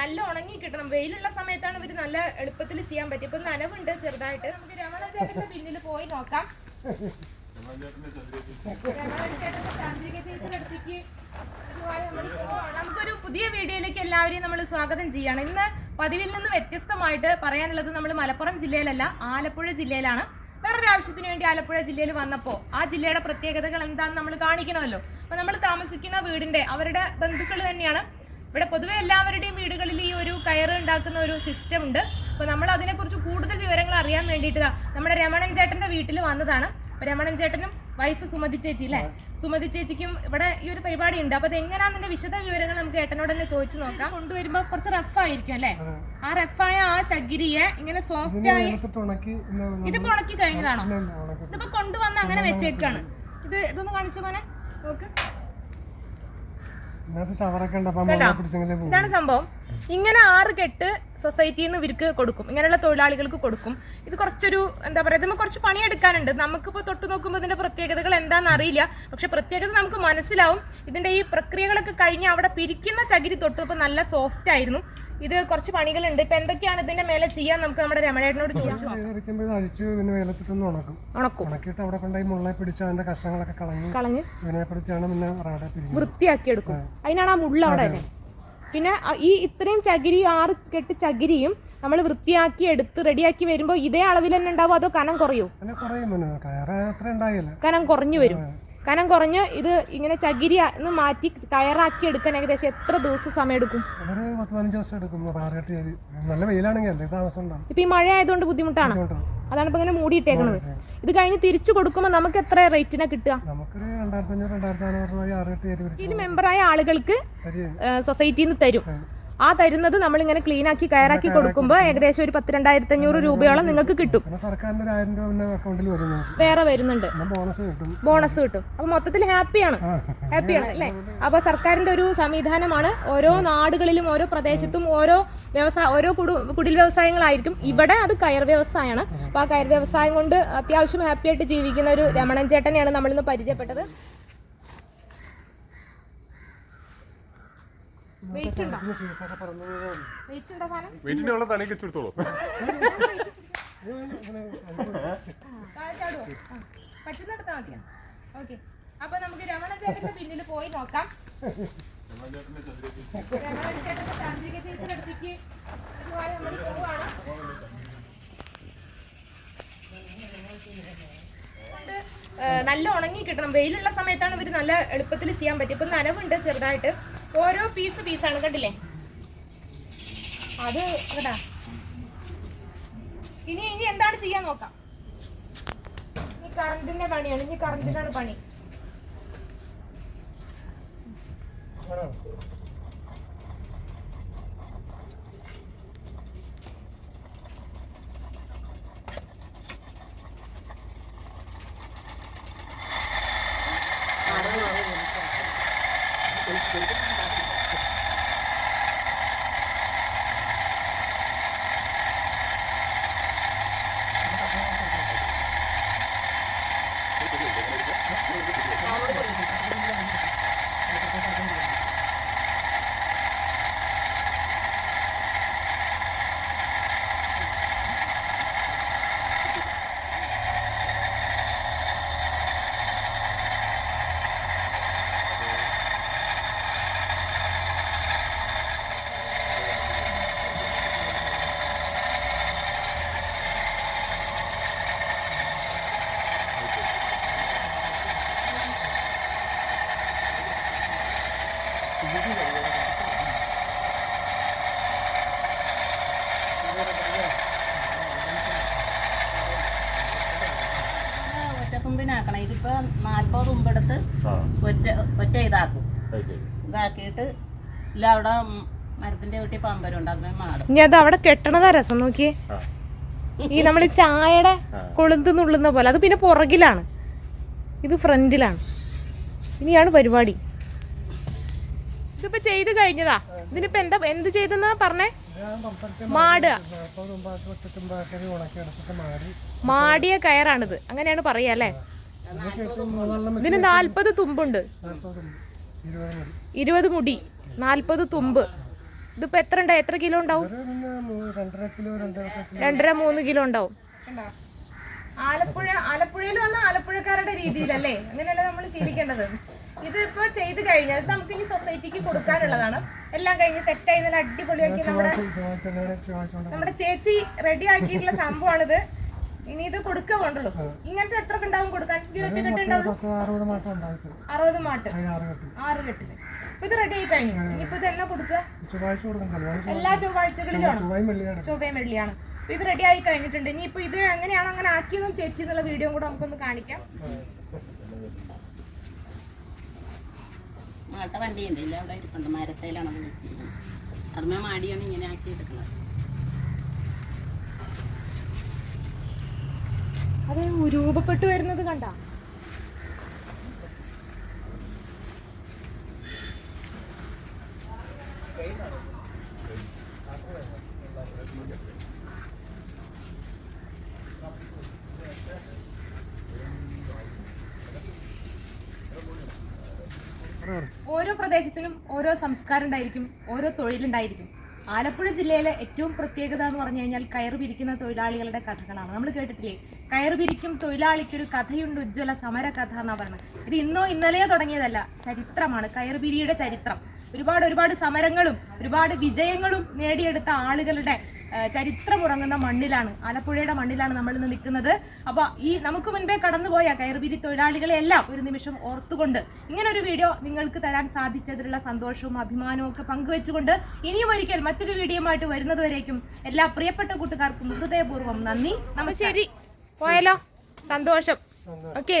നല്ല ഉണങ്ങി കിട്ടണം. വെയിലുള്ള സമയത്താണ് ഇവർ നല്ല എളുപ്പത്തിൽ ചെയ്യാൻ പറ്റും ഇപ്പൊ നനവുണ്ട് ചെറുതായിട്ട്. നമുക്ക് രമണചേട്ടന്റെ പിന്നിൽ പോയി നോക്കാം. നമുക്കൊരു പുതിയ വീഡിയോയിലേക്ക് എല്ലാവരെയും നമ്മൾ സ്വാഗതം ചെയ്യാണ്. ഇന്ന് പതിവിൽ നിന്ന് വ്യത്യസ്തമായിട്ട് പറയാനുള്ളത് നമ്മൾ മലപ്പുറം ജില്ലയിലല്ല ആലപ്പുഴ ജില്ലയിലാണ്. വേറൊരു ആവശ്യത്തിന് വേണ്ടി ആലപ്പുഴ ജില്ലയിൽ വന്നപ്പോൾ ആ ജില്ലയുടെ പ്രത്യേകതകൾ എന്താണെന്ന് നമ്മൾ കാണിക്കണമല്ലോ. അപ്പൊ നമ്മൾ താമസിക്കുന്ന വീടിന്റെ അവരുടെ ബന്ധുക്കൾ തന്നെയാണ്. ഇവിടെ പൊതുവെ എല്ലാവരുടെയും വീടുകളിൽ ഈ ഒരു കയറ് ഉണ്ടാക്കുന്ന ഒരു സിസ്റ്റം ഉണ്ട്. അപ്പോൾ നമ്മൾ അതിനെക്കുറിച്ച് കൂടുതൽ വിവരങ്ങൾ അറിയാൻ വേണ്ടിയിട്ട് നമ്മുടെ രമണൻ ചേട്ടന്റെ വീട്ടിൽ വന്നതാണ്. രമണൻ ചേട്ടനും വൈഫ് സുമതി ചേച്ചി അല്ലേ സുമതി ചേച്ചിക്കും ഇവിടെ ഈ ഒരു പരിപാടി ഉണ്ട്. അപ്പൊ എങ്ങനെയാണെന്നെ വിശദ വിവരങ്ങൾ നമുക്ക് ഏട്ടനോട് തന്നെ ചോദിച്ചു നോക്കാം. കൊണ്ടുവരുമ്പോ കുറച്ച് റഫ് ആയിരിക്കും അല്ലേ? ആ റഫായ ആ ചകിരിയെ ഇങ്ങനെ സോഫ്റ്റ് ആയി ഇത് ഉണക്കി ഇന്ന് ഇതിപ്പോ ഉണക്കി കഴിഞ്ഞതാണോ? ഇതിപ്പോ കൊണ്ടുവന്ന് അങ്ങനെ വെച്ചേക്കാണ്. ഇത് ഇതൊന്ന് കാണിച്ചു പോനെ നോക്ക്. ഇതാണ് സംഭവം. ഇങ്ങനെ ആറ് കെട്ട് സൊസൈറ്റിയിൽ നിന്ന് ഇവർക്ക് കൊടുക്കും. ഇങ്ങനെയുള്ള തൊഴിലാളികൾക്ക് കൊടുക്കും. ഇത് കുറച്ചൊരു എന്താ പറയുക ഇതിന് കുറച്ച് പണിയെടുക്കാനുണ്ട്. നമുക്കിപ്പോൾ തൊട്ട് നോക്കുമ്പോൾ ഇതിന്റെ പ്രത്യേകതകൾ എന്താണെന്ന് അറിയില്ല. പക്ഷെ പ്രത്യേകത നമുക്ക് മനസ്സിലാവും. ഇതിന്റെ ഈ പ്രക്രിയകളൊക്കെ കഴിഞ്ഞ് അവിടെ പിരിക്കുന്ന ചകിരി തൊട്ടപ്പോൾ നല്ല സോഫ്റ്റ് ആയിരുന്നു. ഇത് കുറച്ച് പണികളുണ്ട്. ഇപ്പൊ എന്തൊക്കെയാണ് ഇതിന്റെ മേലെ ചെയ്യാൻ നമുക്ക് നമ്മുടെ രമണേട്ടനോട് ഇത് അഴിച്ച് പിന്നെ വെയിലത്തിട്ടൊന്ന് ഉണക്കും. ഉണക്കും. ഉണക്കിയിട്ട് അവിടെ കൊണ്ടുപോയി മുള്ളെ പിടിച്ച് അതിന്റെ കഷ്ണങ്ങളൊക്കെ കളഞ്ഞു കളഞ്ഞ് വിനയപ്പെടുത്തിയാണ് പിന്നെ റാടെ വൃത്തിയാക്കി എടുക്കും. അതിനാണ് ആ മുള്ള അവിടെ പിന്നെ ഈ ഇത്രയും ചകിരി ആറ് കെട്ട് ചകിരിയും നമ്മൾ വൃത്തിയാക്കി എടുത്ത് റെഡിയാക്കി വരുമ്പോൾ ഇതേ അളവിൽ തന്നെ ഉണ്ടാവും അതോ കനം കുറയോ? കനം കുറയും കനം കുറഞ്ഞു വരും. കനം കുറഞ്ഞ് ഇത് ഇങ്ങനെ ചകിരി എന്ന് മാറ്റി കയറാക്കി എടുക്കാൻ ഏകദേശം എത്ര ദിവസം സമയം എടുക്കും. നല്ല വെയിലാണെങ്കിൽ ഇപ്പൊ ഈ മഴ ആയതുകൊണ്ട് ബുദ്ധിമുട്ടാണ്. അതാണ് ഇപ്പൊ ഇങ്ങനെ മൂടിയിട്ടേക്കുന്നത് ഇത് കഴിഞ്ഞ് തിരിച്ചു കൊടുക്കുമ്പോൾ നമുക്ക് എത്ര റേറ്റിനെ കിട്ടുക? പിരിച്ച് മെമ്പറായ ആളുകൾക്ക് സൊസൈറ്റിന്ന് തരും. ആ തരുന്നത് നമ്മൾ ഇങ്ങനെ ക്ലീൻ ആക്കി കയറാക്കി കൊടുക്കുമ്പോൾ ഏകദേശം ഒരു പത്ത് രണ്ടായിരത്തി അഞ്ഞൂറ് രൂപയോളം നിങ്ങൾക്ക് കിട്ടും. വേറെ വരുന്നുണ്ട്. ബോണസ് കിട്ടും. ബോണസ് കിട്ടും. അപ്പൊ മൊത്തത്തിൽ ഹാപ്പിയാണ് ഹാപ്പിയാണ് അല്ലേ? അപ്പൊ സർക്കാരിന്റെ ഒരു സംവിധാനമാണ് ഓരോ നാടുകളിലും ഓരോ പ്രദേശത്തും ഓരോ വ്യവസായ ഓരോ കുടിൽ വ്യവസായങ്ങളായിരിക്കും. ഇവിടെ അത് കയർ വ്യവസായമാണ്. അപ്പൊ ആ കയർ വ്യവസായം കൊണ്ട് അത്യാവശ്യം ഹാപ്പിയായിട്ട് ജീവിക്കുന്ന ഒരു രമണൻ ചേട്ടനെയാണ് നമ്മളിന്ന് പരിചയപ്പെട്ടത് വെയിറ്റ് ഉണ്ടോ ഫീസൊക്കെ പറഞ്ഞു വെയിറ്റ് ഉണ്ടോ സാധനം വെയിറ്റിന്റെ ഉള്ള വെച്ചെടുത്തോളൂ. പറ്റുന്നിടത്ത് മതിയോ? ഓക്കെ. അപ്പൊ നമുക്ക് രമണ ചേട്ടന്റെ പിന്നിൽ പോയി നോക്കാം. രമണ ചേട്ടന്റെ ചന്ദ്രിക ചേച്ചിയുടെ അടുത്തേക്ക് ഇതുമായി നമ്മൾ പോവാണ്. കൊണ്ട്, ഏ, നല്ല ഉണങ്ങി കിട്ടണം. വെയിലുള്ള സമയത്താണ് ഇവർ നല്ല എളുപ്പത്തിൽ ചെയ്യാൻ പറ്റും ഇപ്പൊ നനവുണ്ട് ചെറുതായിട്ട്. ഓരോ പീസ് പീസാണ് കണ്ടില്ലേ? അത് കേട്ടാ ഇനി ഇനി എന്താണ് ചെയ്യാൻ നോക്കാം? ഇനി കറണ്ടിന്റെ പണിയാണ് ഇനി കറണ്ടിനാണ് പണി ഒറ്റ ഇതിപ്പോ നാൽപ്പത് ഉമ്പെടുത്ത് ഒറ്റ ഒറ്റ ഇതാക്കും. ഇതാക്കിയിട്ട് ഇല്ല അവിടെ മരത്തിന്റെ വീട്ടിൽ പമ്പരുണ്ട് അതുമേ മാടും. ഇനി അത് അവിടെ കെട്ടണതാ രസം നോക്കിയേ. ഈ നമ്മൾ ചായയുടെ കൊളുന്ത് നുള്ളുന്ന പോലെ അത് പിന്നെ പുറകിലാണ്. ഇത് ഫ്രണ്ടിലാണ്. ഇനിയാണ് പരിപാടി. ഇതിപ്പോ ചെയ്ത് കഴിഞ്ഞതാ? ഇതിനിപ്പോ എന്താ എന്ത് ചെയ്തെന്നാ പറഞ്ഞേ? മാടുക. മാടിയ കയറാണിത്. അങ്ങനെയാണ് പറയാ അല്ലേ? ഇതിന് നാൽപ്പത് തുമ്പുണ്ട്. ഇരുപത് മുടി നാൽപ്പത് തുമ്പ്. ഇതിപ്പോ എത്ര ഉണ്ടാവും? എത്ര കിലോ ഉണ്ടാവും? രണ്ടര മൂന്ന് കിലോ ഉണ്ടാവും. ആലപ്പുഴ ആലപ്പുഴയിൽ വന്ന ആലപ്പുഴക്കാരുടെ രീതിയിലല്ലേ? അങ്ങനെയല്ല നമ്മൾ ശീലിക്കേണ്ടത്. ഇതിപ്പോ ചെയ്ത് കഴിഞ്ഞാൽ നമുക്ക് ഇനി സൊസൈറ്റിക്ക് കൊടുക്കാനുള്ളതാണ്. എല്ലാം കഴിഞ്ഞ് സെറ്റ് ആയി നല്ല അടിപൊളിയാക്കി നമ്മുടെ നമ്മുടെ ചേച്ചി റെഡി ആക്കിയിട്ടുള്ള സംഭവമാണിത്. ഇനി ഇത് കൊടുക്കേ വേണ്ടുള്ളൂ. ഇങ്ങനത്തെ എത്ര ഉണ്ടാവും കൊടുക്കാൻ? അറുപത് മാട്ട് ആറ് കെട്ടി. ആറ് കെട്ടിന് ഇത് റെഡി ആയി കഴിഞ്ഞു. ഇനിയിപ്പോ ഇത് എന്നാ കൊടുക്കുക എല്ലാ ചൊവ്വാഴ്ചകളിലും ചൊവ്വയും വെള്ളിയാണ്. ഇത് റെഡി ആയി കഴിഞ്ഞിട്ടുണ്ട്. ഇനി ഇപ്പൊ ഇത് എങ്ങനെയാണ് അങ്ങനെ ആക്കിയതും ചേച്ചി എന്നുള്ള വീഡിയോ കൂടെ നമുക്കൊന്ന് കാണിക്കാം. മാട്ട വണ്ടി ഉണ്ട് ഇല്ല അവിടെ ഇരിപ്പുണ്ട്. മരത്തേലാണ് അത് വെച്ചിരിക്കുന്നത്. അതുമേ മാടിയാണ് ഇങ്ങനെ ആക്കി എടുക്കുന്നത് അത് രൂപപ്പെട്ടു വരുന്നത് കണ്ട? ഓരോ പ്രദേശത്തിലും ഓരോ സംസ്കാരം ഉണ്ടായിരിക്കും ഓരോ തൊഴിലുണ്ടായിരിക്കും ആലപ്പുഴ ജില്ലയിലെ ഏറ്റവും പ്രത്യേകത എന്ന് പറഞ്ഞു കഴിഞ്ഞാൽ കയറ് പിരിക്കുന്ന തൊഴിലാളികളുടെ കഥകളാണ്. നമ്മൾ കേട്ടിട്ടില്ലേ? കയറ് പിരിക്കും തൊഴിലാളിക്കൊരു കഥയുണ്ട് ഉജ്ജ്വല സമര കഥ എന്നാ പറയുന്നത്. ഇത് ഇന്നോ ഇന്നലെയോ തുടങ്ങിയതല്ല ചരിത്രമാണ്. കയർ പിരിയുടെ ചരിത്രം. ഒരുപാട് ഒരുപാട് സമരങ്ങളും ഒരുപാട് വിജയങ്ങളും നേടിയെടുത്ത ആളുകളുടെ ചരിത്രമുറങ്ങുന്ന മണ്ണിലാണ്. ആലപ്പുഴയുടെ മണ്ണിലാണ് നമ്മൾ ഇന്ന് നിൽക്കുന്നത്. അപ്പോൾ ഈ നമുക്ക് മുൻപേ കടന്നുപോയ കയറുപിരി തൊഴിലാളികളെ എല്ലാം ഒരു നിമിഷം ഓർത്തുകൊണ്ട് ഇങ്ങനെ ഒരു വീഡിയോ നിങ്ങൾക്ക് തരാൻ സാധിച്ചതിലുള്ള സന്തോഷവും അഭിമാനവും ഒക്കെ പങ്കുവെച്ചുകൊണ്ട് ഇനിയും ഒരിക്കൽ മറ്റൊരു വീഡിയോയുമായിട്ട് വരുന്നതുവരേക്കും എല്ലാ പ്രിയപ്പെട്ട കൂട്ടുകാർക്കും ഹൃദയപൂർവം നന്ദി. നമ്മ ശരി. പോയാലോ? സന്തോഷം. ഓക്കെ.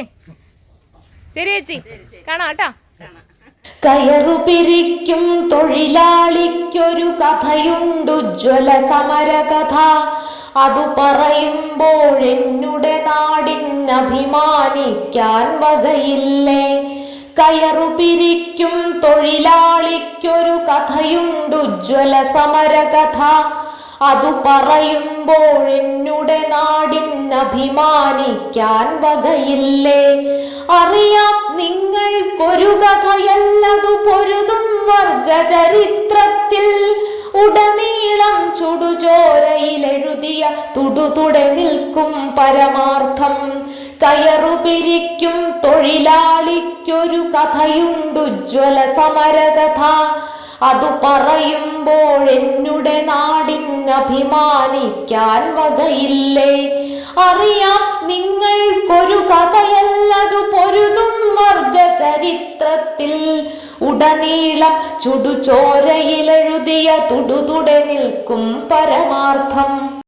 ശരി ചേച്ചി. കാണാം കേട്ടോ. കയറു പിരിക്കും തൊഴിലാളിക്കൊരു കഥയുണ്ടുജ്വല സമരകഥ. അതു പറയുമ്പോഴെന്നുടെ നാടിനഭിമാനിക്കാൻ വകയില്ലേ. കയറു പിരിക്കും തൊഴിലാളിക്കൊരു കഥയുണ്ടുജ്വല സമരകഥ. അതു പറയുമ്പോഴെന്നുടെ നാടിനഭിമാനിക്കാൻ വകയില്ലേ. അറിയാം നിങ്ങൾക്കൊരു കഥയല്ലതു പൊരുതും വർഗചരിത്രത്തിൽ. ഉടനീളം ചുടുചോരയിലെഴുതിയ തുടുതുടെ നിൽക്കും പരമാർത്ഥം. കയറു പിരിക്കും തൊഴിലാളിക്കൊരു കഥയുണ്ടുജ്വല സമരകഥ. അതു പറയുമ്പോഴെന്നുടെ നാടിനഭിമാനിക്കാൻ വകയില്ലേ? അറിയാം നിങ്ങൾക്കൊരു കഥയല്ലതു പൊരുതും വർഗചരിത്രത്തിൽ. ഉടനീളം ചുടുചോരയിലെഴുതിയ തുടുതുടെ നിൽക്കും പരമാർത്ഥം.